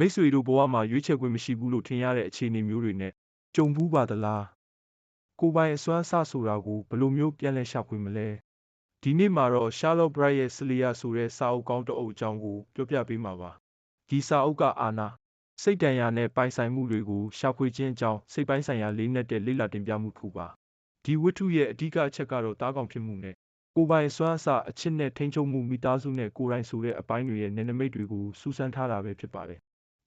မိတ်ဆွေတို့ဘဝမှာရွေးချယ်ခွင့်မရှိဘူးလို့ထင်ရတဲ့အခြေအနေမျိုးတွေနဲ့ကြုံဘူးပါသလားကိုယ်ပိုင်အစွမ်းအစဆိုတာကိုဘယ်လိုမျိုးပြန်လည်ရှာဖွေမလဲဒီနေ့မှာတော့ Charlotte Bright ရဲ့ Celia ဆိုတဲ့စာအုပ်ကောင်းတစ်အုပ်အကြောင်းကိုပြောပြပေးမှာပါဒီစာအုပ်ကအာနာစိတ်တန်ရာနဲ့ပိုင်ဆိုင်မှုတွေကိုရှာဖွေခြင်းအကြောင်းစိတ်ပိုင်းဆိုင်ရာလေးနက်တဲ့လေ့လာတင်ပြမှုတစ်ခုပါဒီဝတ္ထုရဲ့အဓိကအချက်ကတော့တားကောင်ဖြစ်မှုနဲ့ကိုယ်ပိုင်အစွမ်းအစအချစ်နဲ့ထိန်းချုပ်မှုမိသားစုနဲ့ကိုယ်တိုင်ဆိုတဲ့အပိုင်းတွေရဲ့နယ်နိမိတ်တွေကိုစူးစမ်းထားတာပဲဖြစ်ပါတယ်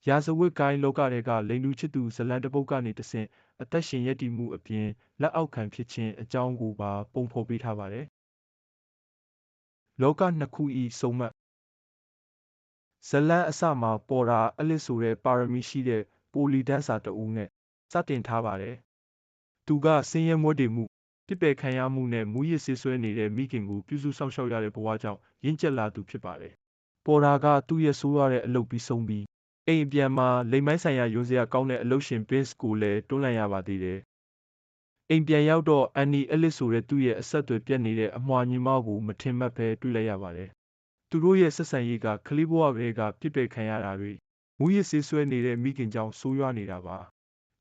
ရာဇဝတ်ဂိုင်းလောကတွေကလိန်လူချစ်သူဇလန်တပုတ်ကနေတဆင့်အသက်ရှင်ရည်တည်မှုအပြင်လက်အောက်ခံဖြစ်ခြင်းအကြောင်းကိုပါပုံဖော်ပေးထားပါတယ်လောကနှစ်ခုဤစုံမက်ဇလန်အစမှာပေါ်တာအလစ်ဆိုတဲ့ပါရမီရှိတဲ့ပိုလီဒန်စာတဦးနဲ့စတင်ထားပါတယ်သူကဆင်းရဲမွဲတေမှုပြစ်ပယ်ခံရမှုနဲ့မူရစ်ဆေးဆွဲနေတဲ့မိခင်ကိုပြုစုစောင့်ရှောက်ရတဲ့ဘဝကြောင့်ရင့်ကျက်လာသူဖြစ်ပါတယ်ပေါ်တာကသူ့ရဲ့ဆိုးရတဲ့အလုပ်ပြီးဆုံးပြီး အိမ်အပြန်မှာလိမ်မိုင်းဆိုင်ရာယွန်းစရာကောင်းတဲ့အလုပ်ရှင် Vince ကိုလည်းတွန်းလှန်ရပါသေးတယ်အိမ်ပြန်ရောက်တော့အန်နီအလစ်ဆိုတဲ့သူ့ရဲ့အဆက်အသွယ်ပြတ်နေတဲ့အမွှာညီမကိုမထင်မှတ်ဘဲတွေ့လိုက်ရပါတယ်သူတို့ရဲ့ဆက်ဆံရေးကကလေးဘဝကလေးကပြစ်ပယ်ခံရတာတွေမူရစ်ဆေးဆွဲနေတဲ့မိခင်ကြောင့်ဆိုးရွားနေတာပါ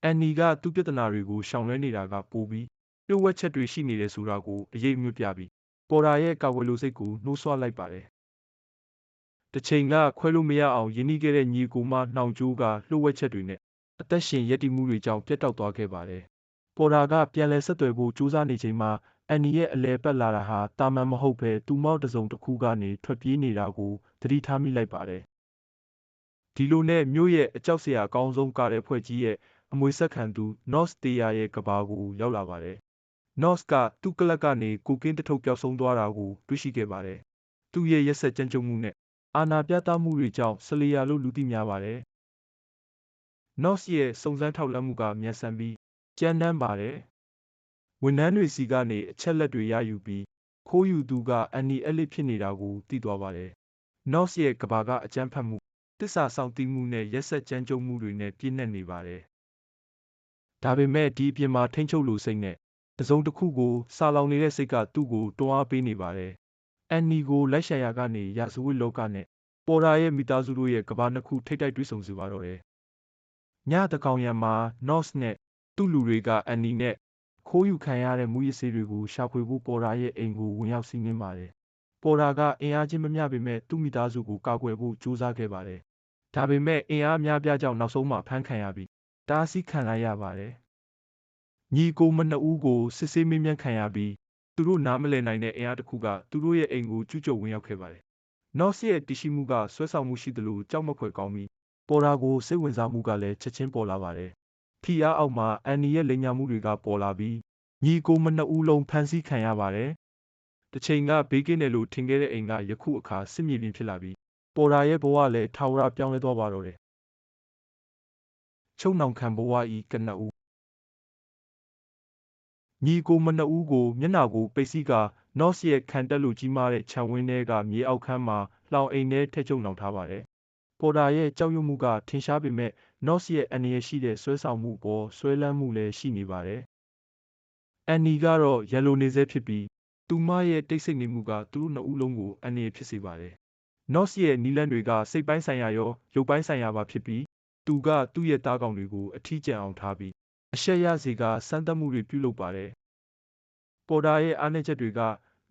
အန်နီကသူ့ပြဿနာတွေကိုရှောင်လွှဲနေတာကပိုပြီးပြည့်ဝက်ချက်တွေရှိနေတယ်ဆိုတာကိုအရေးမြပြပြီးပေါ်တာရဲ့ကာဝယ်လိုစိတ်ကိုနှိုးဆွလိုက်ပါတယ် တစ်ချိန်ကခွဲလို့မရအောင်ယဉ်နီးခဲ့တဲ့ညီကိုမနှောင်ကျိုးကလှုပ်ဝက်ချက်တွေနဲ့အသက်ရှင်ရည်တည်မှုတွေကြောင့်ပြတ်တောက်သွားခဲ့ပါတယ်ပေါ်တာကပြန်လဲဆက်သွယ်ဖို့ကြိုးစားနေချိန်မှာအန်နီရဲ့အလဲပတ်လာတာဟာတာမန်မဟုတ်ဘဲသူမောက်တစုံတစ်ခုကနေထွက်ပြေးနေတာကိုသတိထားမိလိုက်ပါတယ်ဒီလိုနဲ့မြို့ရဲ့အကြောက်စရာအကောင်းဆုံးကားတဲ့ဖွဲ့ကြီးရဲ့အမွေဆက်ခံသူ North Teya ရဲ့ကဘာကိုရောက်လာပါတယ်။ North ကသူ့ကလပ်ကနေကိုကင်းတထုပ်ပျောက်ဆုံးသွားတာကိုတွေ့ရှိခဲ့ပါတယ်။သူ့ရဲ့ရက်ဆက်ကြမ်းကြုတ်မှုနဲ့ အာဏာပြသမှုတွေကြောင့် ဆလီယာလို့ လူသိများပါတယ်။ North ရဲ့ စုံစမ်းထောက်လှမ်းမှုက မြန်ဆန်ပြီး ကြမ်းတမ်းပါတယ်။ဝန်ထမ်းတွေစီကနေ အချက်လက်တွေရယူပြီး ခိုးယူသူက အန်နီအလစ်ဖြစ်နေတာကို သိသွားပါတယ်။ North ရဲ့ကဘာက အကြမ်းဖက်မှုတစ္ဆာဆောင်တီးမှုနဲ့ ရက်ဆက်ကြမ်းကြုတ်မှုတွေနဲ့ ပြည့်နှက်နေပါတယ်။ဒါပေမဲ့ ဒီအပြင်မှာ ထိမ့်ချုပ်လိုစိတ်နဲ့ တစုံတစ်ခုကိုစာလောင်နေတဲ့စိတ်က သူ့ကို တွန်းအားပေးနေပါတယ်။အန်နီကို လိုက်ရှာရာကနေ ရာဇဝတ်လောကနဲ့ ပေါ်တာရဲ့မိသားစုတို့ရဲ့ကဘာနှစ်ခုထိတ်တိုက်တွေ့ဆုံစေပါတော့တယ်။ညတကောင်ရံမှာ North နဲ့သူ့လူတွေကအန်နီနဲ့ခိုးယူခံရတဲ့မူရစ်ဆေးတွေကိုရှာဖွေဖို့ပေါ်တာရဲ့အိမ်ကိုဝင်ရောက်စီးနင်းပါတယ်။ပေါ်တာကအင်အားချင်းမမျှပေမဲ့သူ့မိသားစုကိုကာကွယ်ဖို့ကြိုးစားခဲ့ပါတယ်။ဒါပေမဲ့အင်အားများပြားကြောင့်နောက်ဆုံးမှာဖမ်းခံရပြီးတားဆီးခံလိုက်ရပါတယ်။ညီကိုမနှစ်ဦးကိုစစ်ဆေးမေးမြန်းခံရပြီးသူတို့နားမလည်နိုင်တဲ့အင်အားတစ်ခုကသူတို့ရဲ့အိမ်ကိုကျူးကျော်ဝင်ရောက်ခဲ့ပါတယ်။ North ရဲ့တရှိမှုကဆွဲဆောင်မှုရှိသလိုကြောက်မက်ဖွယ်ကောင်းပြီးပေါ်တာကိုစိတ်ဝင်စားမှုကလည်းချက်ချင်းပေါ်လာပါတယ်။ထီအားအောက်မှာအန်နီရဲ့လိမ်ညာမှုတွေကပေါ်လာပြီးညီကိုမနှစ်ဦးလုံးဖမ်းဆီးခံရပါတယ်။တစ်ချိန်ကဘေးကင်းတယ်လို့ထင်ခဲ့တဲ့အိမ်ကယခုအခါစစ်မြေပြင်ဖြစ်လာပြီးပေါ်တာရဲ့ဘဝလည်းထာဝရပြောင်းလဲသွားပါတော့တယ်။ချုံနောင်ခံဘဝဤကနဦးညီကိုမနှစ်ဦးကိုမျက်နှာကိုပိတ်စီးကာ North ရဲ့ခံတက်လို့ကြီးမားတဲ့ခြံဝင်းထဲကမြေအောက်ခန်းမှာလောင်အိမ်ထဲထည့်ချုပ်နှောင်ထားပါတယ်။ပေါ်တာရဲ့ကြောက်ရွံ့မှုကထင်ရှားပေမဲ့ North ရဲ့အန္တရာယ်ရှိတဲ့ဆွဲဆောင်မှုပေါ်ဆွဲလန်းမှုလည်းရှိနေပါတယ်။အန်နီကတော့ရန်လိုနေဆဲဖြစ်ပြီးသူမရဲ့တိတ်ဆိတ်နေမှုကသူတို့နှစ်ဦးလုံးကိုအန္တရာယ်ဖြစ်စေပါတယ်။ North ရဲ့နီလန်းတွေကစိတ်ပိုင်းဆိုင်ရာရောရုပ်ပိုင်းဆိုင်ရာပါဖြစ်ပြီးသူကသူ့ရဲ့သားကောင်တွေကိုအထီးကျန်အောင်ထားပြီးအရှက်ရစေကစမ်းသပ်မှုတွေပြုလုပ်ပါတယ်။ပေါ်တာရဲ့အားနည်းချက်တွေက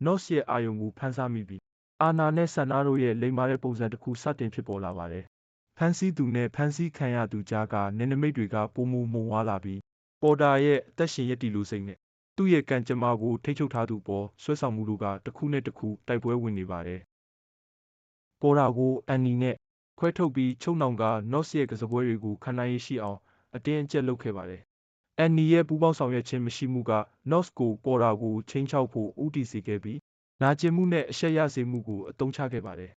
North ရဲ့အာယုံကိုဖန်ဆားမိပြီးအာနာနဲ့ဆန္ဒတို့ရဲ့လိမ္မာတဲ့ပုံစံတစ်ခုစတင်ဖြစ်ပေါ်လာပါတယ်။ဖန်ဆီးသူနဲ့ဖန်ဆီးခံရသူကြားကနယ်နိမိတ်တွေကပုံမူမုံဝါလာပြီးပေါ်တာရဲ့အသက်ရှင်ရည်တည်လိုစိတ်နဲ့သူ့ရဲ့ကံကြမ္မာကိုထိ ंछ ုပ်ထားသူပေါ်ဆွဲဆောင်မှုတို့ကတစ်ခုနဲ့တစ်ခုတိုက်ပွဲဝင်နေပါတယ်။ပေါ်တာကိုအန်နီနဲ့ခွဲထုတ်ပြီးချုံနှောင်က North ရဲ့ကစားပွဲတွေကိုခံနိုင်ရရှိအောင်အတင်းအကျပ်လုပ်ခဲ့ပါတယ်။ အန်နီရဲ့ပူးပေါင်းဆောင်ရွက်ခြင်းမရှိမှုက North ကိုပေါ်တာကိုချင်းချောက်ဖို့ဦးတည်စေခဲ့ပြီး နာကျင်မှုနဲ့အရှက်ရစေမှုကိုအသုံးချခဲ့ပါတယ်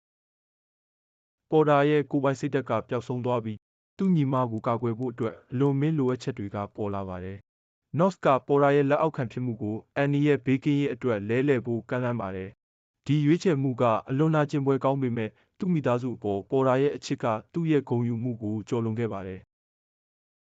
။ပေါ်တာရဲ့ကိုယ်ပိုင်စိတ်ဓာတ်ကပျောက်ဆုံးသွားပြီးသူ့ညီမကိုကာကွယ်ဖို့အတွက်အလွန်မင်းလိုအပ်ချက်တွေကပေါ်လာပါတယ်။ North ကပေါ်တာရဲ့လက်အောက်ခံဖြစ်မှုကိုအန်နီရဲ့ဘေးကင်းရေးအတွက်လဲလှယ်ဖို့ကမ်းလှမ်းပါတယ်။ဒီရွေးချယ်မှုကအလွန်နာကျင်ပွဲကောင်းပေမဲ့သူ့မိသားစုအပေါ်ပေါ်တာရဲ့အချစ်ကသူ့ရဲ့ဂုဏ်ယူမှုကိုကျော်လွန်ခဲ့ပါတယ်။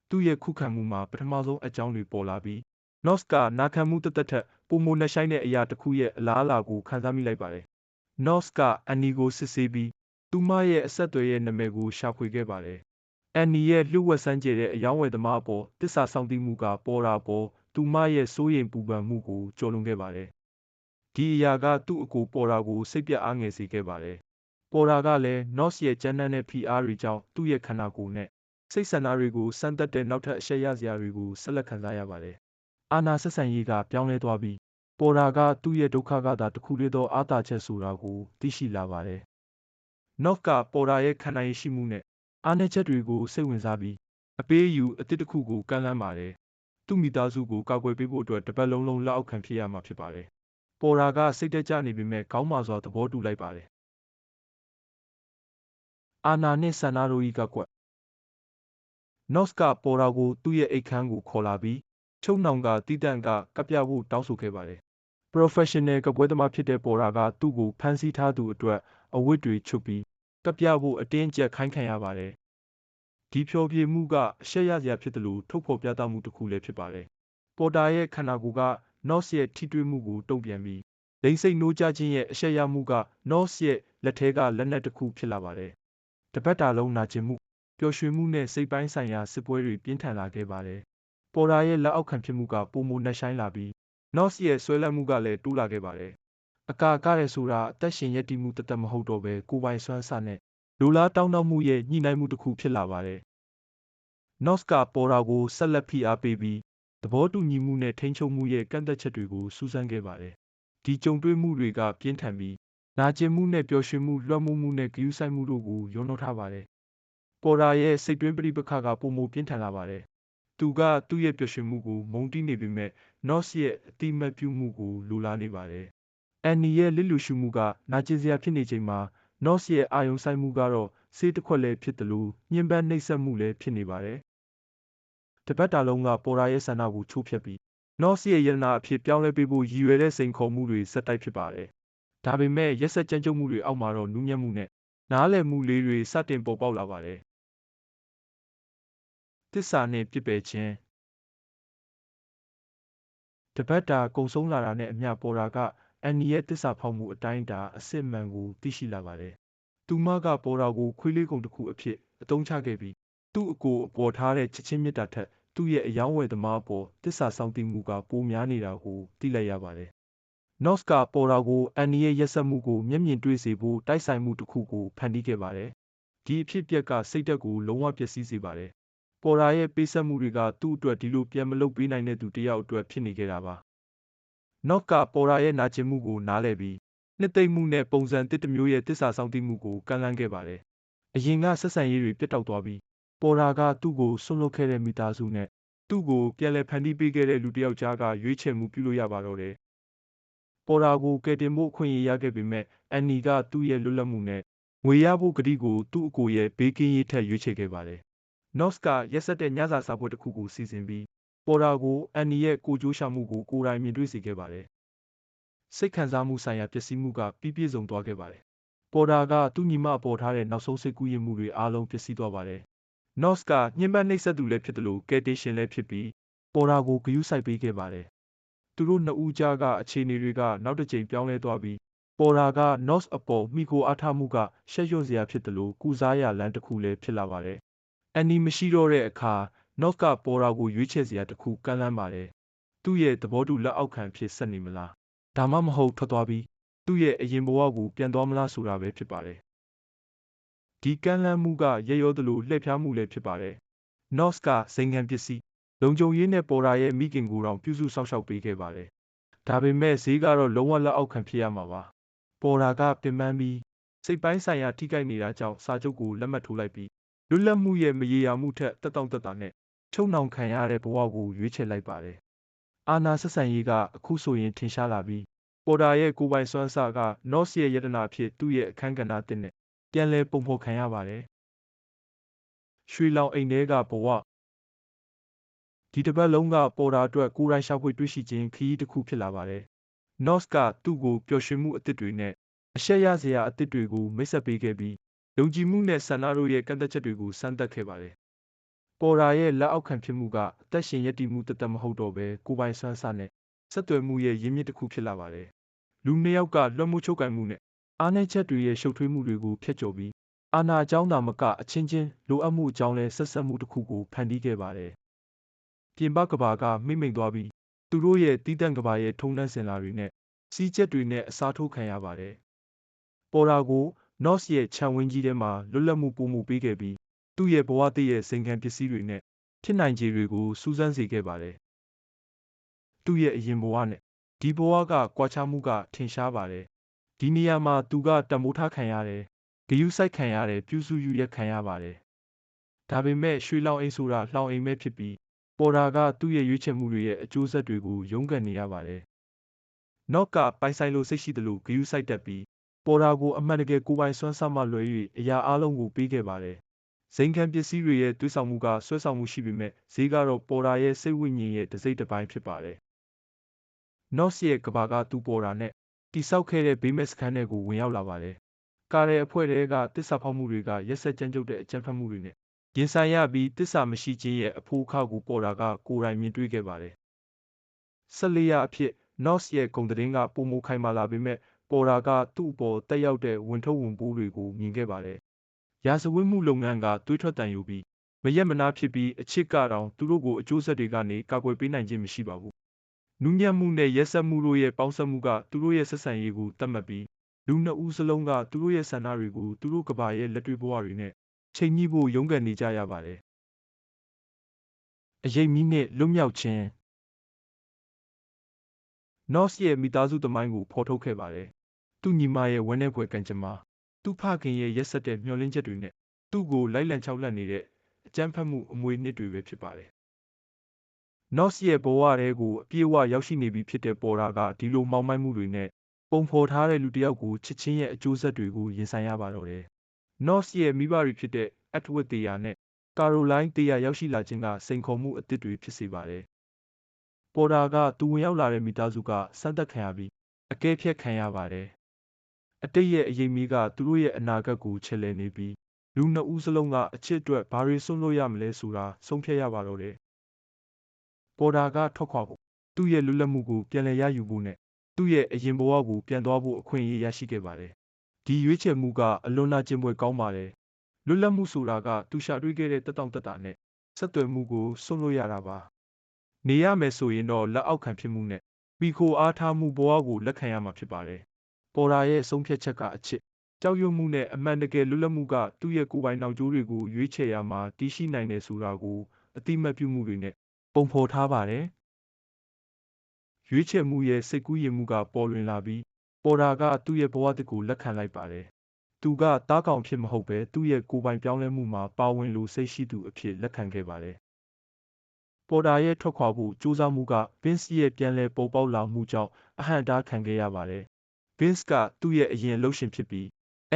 သူ့ရဲ့ခုခံမှုမှာပထမဆုံးအကြောင်းတွေပေါ်လာပြီး North ကနာခံမှုတသက်ထက်ပုံမနှဆိုင်တဲ့အရာတစ်ခုရဲ့အလားအလာကိုခံစားမိလိုက်ပါတယ်။ North ကအန်နီကိုစစ်ဆေးပြီးသူမရဲ့အဆက်အသွယ်ရဲ့နာမည်ကိုရှာဖွေခဲ့ပါတယ်။အန်နီရဲ့လှုပ်ဝက်ဆန်းကျဲတဲ့အယောင်းဝယ်သမားအပေါ်တစ္ဆာဆောင်သိမှုကပေါ်တာပေါ်သူမရဲ့စိုးရိမ်ပူပန်မှုကိုကျော်လွန်ခဲ့ပါတယ်။ဒီအရာကသူ့အကိုပေါ်တာကိုစိတ်ပြတ်အားငယ်စေခဲ့ပါတယ်။ပေါ်တာကလည်း Noss ရဲ့ကြမ်းတမ်းတဲ့ဖိအားတွေကြောင့်သူ့ရဲ့ခန္ဓာကိုယ်နဲ့ စိတ်ဆန္ဒတွေကိုစမ်းသပ်တဲ့နောက်ထပ်အရှက်ရစရာတွေကိုဆက်လက်ခံစားရပါတယ်။အာနာဆက်ဆံရေးကပြောင်းလဲသွားပြီးပေါ်တာကသူ့ရဲ့ဒုက္ခကသာတစ်ခုလေးသောအာသာချက်ဆိုတာကိုသိရှိလာပါတယ်။ Noss ကပေါ်တာရဲ့ခံနိုင်ရရှိမှုနဲ့အားနည်းချက်တွေကိုစိတ်ဝင်စားပြီးအပေးအယူအသစ်တစ်ခုကိုကမ်းလှမ်းပါတယ်။သူ့မိသားစုကိုကာကွယ်ပေးဖို့အတွက်တစ်ပတ်လုံးလုံးလက်အောက်ခံဖြစ်ရမှာဖြစ်ပါတယ်။ပေါ်တာကစိတ်တက်ကြနေပေမဲ့ခေါင်းမာစွာသဘောတူလိုက်ပါတယ်။အာနာနှင့်ဆန္ဒတို့၏ကကွက် Noss ကပေါ်တာကိုသူ့ရဲ့အိတ်ခမ်းကိုခေါ်လာပြီးချုပ်နှောင်ကတီးတန့်ကကပ်ပြဖို့တောင်းဆိုခဲ့ပါတယ်။ Professional ကပွဲသမားဖြစ်တဲ့ပေါ်တာကသူ့ကိုဖမ်းဆီးထားသူအတွက်အဝတ်တွေချုပ်ပြီးကပ်ပြဖို့အတင်းအကျပ်ခိုင်းခံရပါတယ်။ဒီဖျော်ဖြေမှုကအရှက်ရစရာဖြစ်တယ်လို့ထုတ်ဖော်ပြသမှုတစ်ခုလည်းဖြစ်ပါတယ်။ပေါ်တာရဲ့ခန္ဓာကိုယ်က Noss ရဲ့ထိတွေ့မှုကိုတုံ့ပြန်ပြီးလိမ့်စိတ်နှိုးကြခြင်းရဲ့အရှက်ရမှုက Noss ရဲ့လက်ထဲကလက်နက်တစ်ခုဖြစ်လာပါတယ်။တပတ်တာလုံးနာကျင်မှု ပျော်ရွှင်မှုနဲ့စိတ်ပိုင်းဆိုင်ရာစစ်ပွဲတွေပြင်းထန်လာခဲ့ပါတယ်။ပေါ်တာရဲ့လက်အောက်ခံဖြစ်မှုကပုံမနှက်ဆိုင်လာပြီး Noss ရဲ့ဆွဲလန်းမှုကလည်းတိုးလာခဲ့ပါတယ်။အကာကရဲဆိုတာအသက်ရှင်ရည်တည်မှုတသက်မဟုတ်တော့ဘဲကိုယ်ပိုင်စွမ်းစနဲ့လူလားတောင်းတမှုရဲ့ညှိနှိုင်းမှုတစ်ခုဖြစ်လာပါတယ်။ Noss ကပေါ်တာကိုဆက်လက်ဖိအားပေးပြီးသဘောတူညီမှုနဲ့ထိန်းချုပ်မှုရဲ့ကန့်သက်ချက်တွေကိုစူးစမ်းခဲ့ပါတယ်။ဒီကြုံတွေ့မှုတွေကပြင်းထန်ပြီးနာကျင်မှုနဲ့ပျော်ရွှင်မှုလွှမ်းမိုးမှုနဲ့ဂရုစိုက်မှုတို့ကိုရောနှောထားပါတယ်။ ပေါ်တာရဲ့စိတ်တွင်းပဋိပက္ခကပုံမပြင်းထန်လာပါတယ်။သူကသူ့ရဲ့ပျော်ရွှင်မှုကိုမုန်းတီးနေပေမဲ့ Noss ရဲ့အတိမတ်ပြုမှုကိုလိုလားနေပါတယ်။အန်နီရဲ့လစ်လူရှုမှုကနာကျင်စရာဖြစ်နေချိန်မှာ Noss ရဲ့အာယုံဆိုင်မှုကတော့ဆေးတစ်ခွက်လည်းဖြစ်တယ်လို့ညှဉ်းပန်းနှိပ်စက်မှုလည်းဖြစ်နေပါတယ်။တပတ်တာလုံးကပေါ်ရာရဲ့ဆန္ဒကိုချိုးဖျက်ပြီး Noss ရဲ့ယန္နာအဖြစ်ပြောင်းလဲပေးဖို့ရည်ရွယ်တဲ့စိန်ခေါ်မှုတွေစက်တိုက်ဖြစ်ပါတယ်။ဒါပေမဲ့ရက်ဆက်ကြမ်းကြုတ်မှုတွေအောက်မှာတော့နူးညံ့မှုနဲ့နားလည်မှုလေးတွေစတင်ပေါ်ပေါက်လာပါတယ်။ တစ္ဆာနဲ့ပြစ်ပယ်ခြင်းတပတ်တာကုံဆုံးလာတာနဲ့အမျှပေါ်တာကအန်နီရဲ့တစ္ဆာဖောက်မှုအတိုင်းအတာအစစ်မှန်ကိုသိရှိလာပါတယ်။သူမကပေါ်တာကိုခွေးလေးကုံတစ်ခုအဖြစ်အသုံးချခဲ့ပြီးသူ့အကိုအပေါ်ထားတဲ့ချစ်ချင်းမြတ်တာထက်သူ့ရဲ့အယောင်းဝယ်သမားအပေါ်တစ္ဆာဆောင်တည်မှုကပိုများနေတာကိုသိလိုက်ရပါတယ်။ Noss ကပေါ်တာကိုအန်နီရဲ့ရက်စက်မှုကိုမျက်မြင်တွေ့စေဖို့တိုက်ဆိုင်မှုတစ်ခုကိုဖန်တီးခဲ့ပါတယ်။ဒီအဖြစ်အပျက်ကစိတ်ဓာတ်ကိုလုံးဝပျက်စီးစေပါတယ်။ ပေါ်တာရဲ့ပေးဆက်မှုတွေကသူ့အတွက်ဒီလိုပြန်မလုပ်ပေးနိုင်တဲ့သူတစ်ယောက်အတွက်ဖြစ်နေခဲ့တာပါ။ Noss ကပေါ်တာရဲ့နာကျင်မှုကိုနားလည်ပြီးနှစ်သိမ့်မှုနဲ့ပုံစံတစ်တစ်မျိုးရဲ့တစ္ဆာဆောင်တည်မှုကိုကမ်းလှမ်းခဲ့ပါတယ်။အရင်ကဆက်ဆံရေးတွေပြတ်တောက်သွားပြီးပေါ်တာကသူ့ကိုဆွန့်လွတ်ခဲ့တဲ့မိသားစုနဲ့သူ့ကိုပြန်လည်ဖန်တီးပေးခဲ့တဲ့လူတစ်ယောက်ကြားကရွေးချယ်မှုပြုလို့ရပါတော့တယ်။ပေါ်တာကိုကယ်တင်ဖို့အခွင့်အရေးရခဲ့ပေမဲ့အန်နီကသူ့ရဲ့လွတ်လပ်မှုနဲ့ငွေရဖို့ကတိကိုသူ့အကိုရဲ့ဘေးကင်းရေးထက်ရွေးချယ်ခဲ့ပါတယ်။ Noss ကရက်စက်တဲ့ညစာစားပွဲတစ်ခုကိုစီစဉ်ပြီးပေါ်တာကိုအန်နီရဲ့ကိုကြိုးရှာမှုကိုကိုယ်တိုင်မြင်တွေ့စေခဲ့ပါတယ်။စိတ်ခံစားမှုဆိုင်ရာပျက်စီးမှုကပြီးပြည့်စုံသွားခဲ့ပါတယ်။ပေါ်တာကသူ့ညီမအပေါ်ထားတဲ့နောက်ဆုံးစိတ်ကူးယဉ်မှုတွေအားလုံးပျက်စီးသွားပါတယ်။ Noss ကညှဉ်းပန်းနှိပ်စက်သူလည်းဖြစ်တယ်လို့ကယ်တင်ရှင်လည်းဖြစ်ပြီးပေါ်တာကိုဂရုစိုက်ပေးခဲ့ပါတယ်။သူတို့နှစ်ဦးကြားကအခြေအနေတွေကနောက်တစ်ကြိမ်ပြောင်းလဲသွားပြီးပေါ်တာက Noss အပေါ်မိကိုအားထားမှုကရှက်ရွံ့စရာဖြစ်တယ်လို့ကုစားရလမ်းတစ်ခုလည်းဖြစ်လာပါတယ်။ အန်နီမရှိတော့တဲ့အခါ Noss ကပေါ်တာကိုရွေးချယ်စရာတစ်ခုကမ်းလှမ်းပါတယ်။သူ့ရဲ့သဘောတူလက်အောက်ခံဖြစ်ဆက်နေမလား။ဒါမှမဟုတ်ထွက်သွားပြီးသူ့ရဲ့အရင်ဘဝကိုပြန်သွားမလားဆိုတာပဲဖြစ်ပါတယ်။ဒီကမ်းလှမ်းမှုကရရောသလိုလှည့်ဖျားမှုလည်းဖြစ်ပါတယ်။ Noss ကဇိမ်ခံပစ္စည်းလုံခြုံရေးနဲ့ပေါ်တာရဲ့မိခင်ကိုတောင်ပြုစုစောင့်ရှောက်ပေးခဲ့ပါတယ်။ဒါပေမဲ့ဈေးကတော့လုံးဝလက်အောက်ခံဖြစ်ရမှာပါ။ပေါ်တာကပင်ပန်းပြီးစိတ်ပိုင်းဆိုင်ရာထိခိုက်နေတာကြောင့်စာချုပ်ကိုလက်မှတ်ထိုးလိုက်ပြီး လွတ်လပ်မှုရဲ့မရေရာမှုထက်တက်တောင့်တက်တာနဲ့ချုပ်နှောင်ခံရတဲ့ဘဝကိုရွေးချယ်လိုက်ပါတယ်။အာနာဆက်ဆံရေးကအခုဆိုရင်ထင်ရှားလာပြီးပေါ်တာရဲ့ကိုယ်ပိုင်စွမ်းစားက Noss ရဲ့ယတနာဖြစ်သူ့ရဲ့အခန်းကဏ္ဍတစ်နဲ့ပြန်လည်ပုံဖော်ခံရပါတယ်။ရွှေလောင်အိမ်ထဲကဘဝဒီတစ်ပတ်လုံးကပေါ်တာအတွက်ကိုယ်တိုင်ရှာဖွေတွေ့ရှိခြင်းခရီးတစ်ခုဖြစ်လာပါတယ်။ Noss ကသူ့ကိုပျော်ရွှင်မှုအသစ်တွေနဲ့အရှက်ရစရာအသစ်တွေကိုမိတ်ဆက်ပေးခဲ့ပြီး ယုံကြည်မှုနဲ့ဆန္ဒတို့ရဲ့ကန့်သက်ချက်တွေကိုစမ်းသပ်ခဲ့ပါတယ်။ပေါ်တာရဲ့လက်အောက်ခံဖြစ်မှုကအသက်ရှင်ရည်တည်မှုတသက်မဟုတ်တော့ဘဲကိုယ်ပိုင်စွမ်းစားနဲ့ဆက်သွယ်မှုရဲ့ရင်းမြစ်တစ်ခုဖြစ်လာပါတယ်။လူနှစ်ယောက်ကလွှမ်းမိုးချုပ်ကိုင်မှုနဲ့အားနည်းချက်တွေရဲ့ရှုပ်ထွေးမှုတွေကိုဖျက်ကျော်ပြီးအာနာအကြောင်းသာမကအချင်းချင်းလိုအပ်မှုအကြောင်းလဲဆက်ဆက်မှုတစ်ခုကိုဖန်တီးခဲ့ပါတယ်။ပြင်ပကဘာကမိမ့်မိန်သွားပြီးသူတို့ရဲ့တီးတန့်ကဘာရဲ့ထုံနှန်းစင်လာတွေနဲ့စီးချက်တွေနဲ့အစားထိုးခံရပါတယ်။ပေါ်တာကို Noss ရဲ့ခြံဝင်းကြီးထဲမှာလွတ်လပ်မှုပို့မှုပေးခဲ့ပြီးသူ့ရဲ့ဘဝတည့်ရဲ့စိန်ခံပစ္စည်းတွေနဲ့ဖြစ်နိုင်ခြေတွေကိုစူးစမ်းစေခဲ့ပါတယ်။သူ့ရဲ့အရင်ဘဝနဲ့ဒီဘဝကကွာခြားမှုကထင်ရှားပါတယ်။ဒီနေရာမှာသူကတမိုးထားခံရတယ်ဂယုစိုက်ခံရတယ်ပြုစုယူရက်ခံရပါတယ်။ဒါပေမဲ့ရွှေလောင်အိမ်ဆိုတာလောင်အိမ်ပဲဖြစ်ပြီးပေါ်တာကသူ့ရဲ့ရွေးချယ်မှုတွေရဲ့အကျိုးဆက်တွေကိုရုန်းကန်နေရပါတယ်။နော့ကပိုင်ဆိုင်လို့စိတ်ရှိတယ်လို့ဂယုစိုက်တတ်ပြီး ပေါ်တာကိုအမှန်တကယ်ကိုယ်ပိုင်စွမ်းစားမှလွယ်၍အရာအလုံးကိုပေးခဲ့ပါတယ်။ဇိမ်ခံပစ္စည်းတွေရဲ့တွေးဆောင်မှုကဆွဲဆောင်မှုရှိပေမဲ့ဈေးကတော့ပေါ်တာရဲ့စိတ်ဝိညာဉ်ရဲ့တစ်စိတ်တစ်ပိုင်းဖြစ်ပါတယ်။ Noss ရဲ့ကဘာကသူ့ပေါ်တာနဲ့တိဆောက်ခဲ့တဲ့ဘေးမဲ့စခန်းတွေကိုဝင်ရောက်လာပါတယ်ကာရဲအဖွဲ့တွေကတစ္ဆာဖောက်မှုတွေကရက်ဆက်ကြမ်းကြုတ်တဲ့အကြမ်းဖက်မှုတွေနဲ့ရင်ဆိုင်ရပြီးတစ္ဆာမရှိခြင်းရဲ့အဖိုးအခါကိုပေါ်တာကကိုယ်တိုင်မြင်တွေ့ခဲ့ပါတယ်။ဆက်လေးရအဖြစ် Noss ရဲ့ဂုံသတင်းကပုံမခိုင်မာလာပေမဲ့ ပေါ်တာကသူ့အပေါ်တက်ရောက်တဲ့ဝင်ထုတ်ဝင်ပိုးတွေကိုမြင်ခဲ့ပါတယ်။ရာဇဝတ်မှုလုပ်ငန်းကတွေးထွက်တန်ယူပြီးမရက်မနာဖြစ်ပြီးအချစ်ကတောင်သူတို့ကိုအကျိုးဆက်တွေကနေကာကွယ်ပေးနိုင်ခြင်းမရှိပါဘူး။နူးညံ့မှုနဲ့ရက်ဆက်မှုတို့ရဲ့ပေါင်းစပ်မှုကသူတို့ရဲ့ဆက်ဆံရေးကိုတတ်မှတ်ပြီးလူနှစ်ဦးစလုံးကသူတို့ရဲ့ဆန္ဒတွေကိုသူတို့ကဘာရဲ့လက်တွေ့ဘဝတွေနဲ့ချိန်ညှိဖို့ရုန်းကန်နေကြရပါတယ်။အရေးမီးနဲ့လွတ်မြောက်ခြင်း Noss ရဲ့မိသားစုသမိုင်းကိုဖော်ထုတ်ခဲ့ပါတယ်။ သူ့ညီမရဲ့ဝမ်းနည်းဖွယ်ကံကြမ္မာသူ့ဖခင်ရဲ့ရက်ဆက်တဲ့မျှော်လင့်ချက်တွေနဲ့သူ့ကိုလိုက်လံချောက်လှန့်နေတဲ့အကြမ်းဖက်မှုအမွေနှစ်တွေပဲဖြစ်ပါတယ်။ Noss ရဲ့ဘဝထဲကိုအပြည့်အဝရောက်ရှိနေပြီဖြစ်တဲ့ပေါ်တာကဒီလိုမှောင်မိုက်မှုတွေနဲ့ပုံဖော်ထားတဲ့လူတစ်ယောက်ကိုချစ်ချင်းရဲ့အကျိုးဆက်တွေကိုရင်ဆိုင်ရပါတော့တယ်။ Noss ရဲ့မိဘတွေဖြစ်တဲ့ Edward တေယာနဲ့ Caroline တေယာရောက်ရှိလာခြင်းကစိန်ခေါ်မှုအသစ်တွေဖြစ်စေပါတယ်။ပေါ်တာကသူဝင်ရောက်လာတဲ့မိသားစုကစမ်းသပ်ခံရပြီးအကဲဖြတ်ခံရပါတယ်။ အတိတ်ရဲ့အရေးမီးကသူတို့ရဲ့အနာဂတ်ကိုချဲ့လဲနေပြီးလူနှစ်ဦးစလုံးကအချစ်အတွက်ဘာတွေဆွလို့ရမလဲဆိုတာဆုံးဖြတ်ရပါတော့တယ်။ပေါ်တာကထွက်ခွာဖို့သူ့ရဲ့လွတ်လပ်မှုကိုပြန်လည်ရယူဖို့နဲ့သူ့ရဲ့အရင်ဘဝကိုပြန်သွားဖို့အခွင့်အရေးရရှိခဲ့ပါတယ်။ဒီရွေးချယ်မှုကအလွန်နာကျင်ဖွယ်ကောင်းပါတယ်။လွတ်လပ်မှုဆိုတာကသူရှာတွေ့ခဲ့တဲ့တက်တောင့်တက်တာနဲ့ဆက်သွယ်မှုကိုစွန့်လို့ရတာပါ။နေရမယ်ဆိုရင်တော့လက်အောက်ခံဖြစ်မှုနဲ့ပီခိုအားထားမှုဘဝကိုလက်ခံရမှာဖြစ်ပါတယ်။ ပေါ်တာရဲ့ဆုံးဖြတ်ချက်ကအချစ်ကြောက်ရွံ့မှုနဲ့အမှန်တကယ်လွတ်လပ်မှုကသူ့ရဲ့ကိုယ်ပိုင်နောက်ကျိုးတွေကိုရွေးချယ်ရမှာတည်ရှိနိုင်တယ်ဆိုတာကိုအတိမတ်ပြုမှုတွေနဲ့ပုံဖော်ထားပါတယ်။ရွေးချယ်မှုရဲ့စိတ်ကူးယဉ်မှုကပေါ်လွင်လာပြီးပေါ်တာကသူ့ရဲ့ဘဝတစ်ကိုလက်ခံလိုက်ပါတယ်။သူကတားကောင်ဖြစ်မဟုတ်ပဲသူ့ရဲ့ကိုယ်ပိုင်ပြောင်းလဲမှုမှာပါဝင်လို့စိတ်ရှိသူအဖြစ်လက်ခံခဲ့ပါတယ်။ပေါ်တာရဲ့ထွက်ခွာဖို့ကြိုးစားမှုက Vince ရဲ့ပြန်လည်ပေါ်ပေါက်လာမှုကြောင့်အဟန့်အတားခံခဲ့ရပါတယ်။ Vince ကသူ့ရဲ့အရင်အလုပ်ရှင်ဖြစ်ပြီး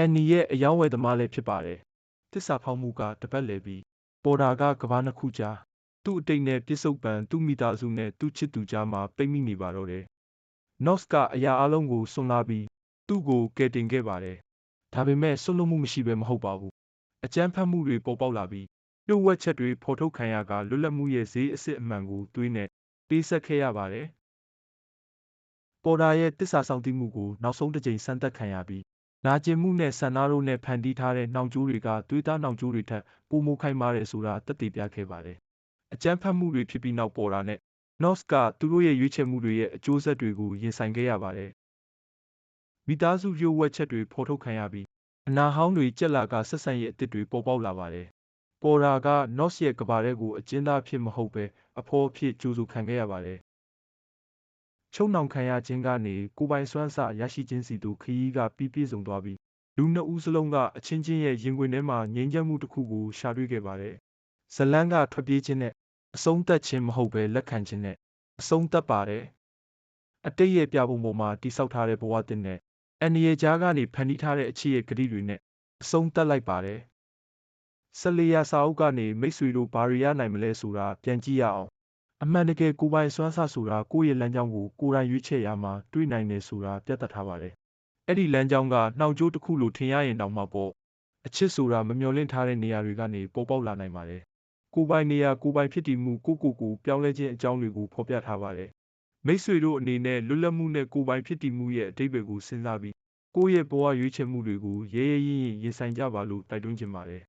Annie ရဲ့အယောင်းဝယ်သမားလည်းဖြစ်ပါတယ်။တစ္ဆာဖောက်မှုကတပတ်လည်ပြီးပေါ်တာကကဘာနှစ်ခုကြားသူ့အတိတ်နဲ့ပြစ္ဆုတ်ပံသူ့မိသားစုနဲ့သူ့ချစ်သူကြားမှာပိတ်မိနေပါတော့တယ်။ Noss ကအရာအလုံးကိုစွန့်လာပြီးသူ့ကိုကယ်တင်ခဲ့ပါတယ်။ဒါပေမဲ့စွန့်လွတ်မှုမရှိဘဲမဟုတ်ပါဘူး။အကြမ်းဖက်မှုတွေပေါ်ပေါက်လာပြီးပြုတ်ဝက်ချက်တွေဖော်ထုတ်ခံရကလွတ်လပ်မှုရဲ့ဈေးအစ်စ်အမှန်ကိုတွေးနဲ့ပေးဆက်ခဲ့ရပါတယ်။ ပေါ်တာရဲ့တစ္ဆာဆောင်တိမှုကိုနောက်ဆုံးတစ်ကြိမ်စမ်းသပ်ခံရပြီးနာကျင်မှုနဲ့ဆန္ဒတို့နဲ့ဖန်တီးထားတဲ့နှောင်ကြိုးတွေကသွေးသားနှောင်ကြိုးတွေထက်ပိုမိုခိုင်မာတယ်ဆိုတာသက်သေပြခဲ့ပါတယ်အကြမ်းဖက်မှုတွေဖြစ်ပြီးနောက်ပေါ်တာနဲ့ North ကသူတို့ရဲ့ရွေးချယ်မှုတွေရဲ့အကျိုးဆက်တွေကိုရင်ဆိုင်ခဲ့ရပါတယ်။မိသားစုရုပ်ဝက်ချက်တွေဖော်ထုတ်ခံရပြီးအနာဟောင်းတွေကြက်လာကဆက်ဆံရေးအသစ်တွေပေါ်ပေါက်လာပါတယ်။ပေါ်တာက North ရဲ့ကဘာတဲ့ကိုအကျဉ်းသားဖြစ်မဟုတ်ပဲအဖော်ဖြစ်ကြိုးစုခံခဲ့ရပါတယ်။ ချုံနှောင်ခံရခြင်းကနေကိုပိုင်စွမ်းစရရှိခြင်းစီတို့ခရီးကပြီးပြည့်စုံသွားပြီးလူနှစ်ဦးစလုံးကအချင်းချင်းရဲ့ရင်ခွင်ထဲမှာငြိမ်းချမ်းမှုတစ်ခုကိုရှာတွေ့ခဲ့ပါတယ်။ဇလန်းကထွက်ပြေးခြင်းနဲ့အဆုံးသတ်ခြင်းမဟုတ်ဘဲလက်ခံခြင်းနဲ့အဆုံးသတ်ပါတယ်။အတိတ်ရဲ့ပြပုံပေါ်မှာတိဆောက်ထားတဲ့ဘဝတင်နဲ့အန္တရာယ်ကြားကနေဖန်တီးထားတဲ့အချစ်ရဲ့ဂတိတွေနဲ့အဆုံးသတ်လိုက်ပါတယ်။ဆလီယာစာအုပ်ကနေမိတ်ဆွေတို့ဘာတွေရနိုင်မလဲဆိုတာပြန်ကြည့်ရအောင်။ အမှန်တကယ်ကိုယ်ပိုင်စွမ်းဆဆိုတာကိုယ့်ရဲ့လမ်းကြောင်းကိုကိုယ်တိုင်ရွေးချယ်ရမှာတွေ့နိုင်တယ်ဆိုတာပြသထားပါတယ်။အဲ့ဒီလမ်းကြောင်းကနှောင်ကြိုးတစ်ခုလိုထင်ရရင်တောင်မှပေါ့အချစ်ဆိုတာမမျှော်လင့်ထားတဲ့နေရာတွေကနေပေါ်ပေါက်လာနိုင်ပါတယ်ကိုပိုင်နေရာကိုပိုင်ဖြစ်တည်မှုကိုကိုကိုပြောင်းလဲခြင်းအကြောင်းတွေကိုဖော်ပြထားပါတယ်။မိတ်ဆွေတို့အနေနဲ့လွတ်လပ်မှုနဲ့ကိုပိုင်ဖြစ်တည်မှုရဲ့အဓိပ္ပာယ်ကိုစဉ်းစားပြီးကိုယ့်ရဲ့ဘဝရွေးချယ်မှုတွေကိုရဲရဲရင့်ရင့်ရင်ဆိုင်ကြပါလို့တိုက်တွန်းချင်ပါတယ်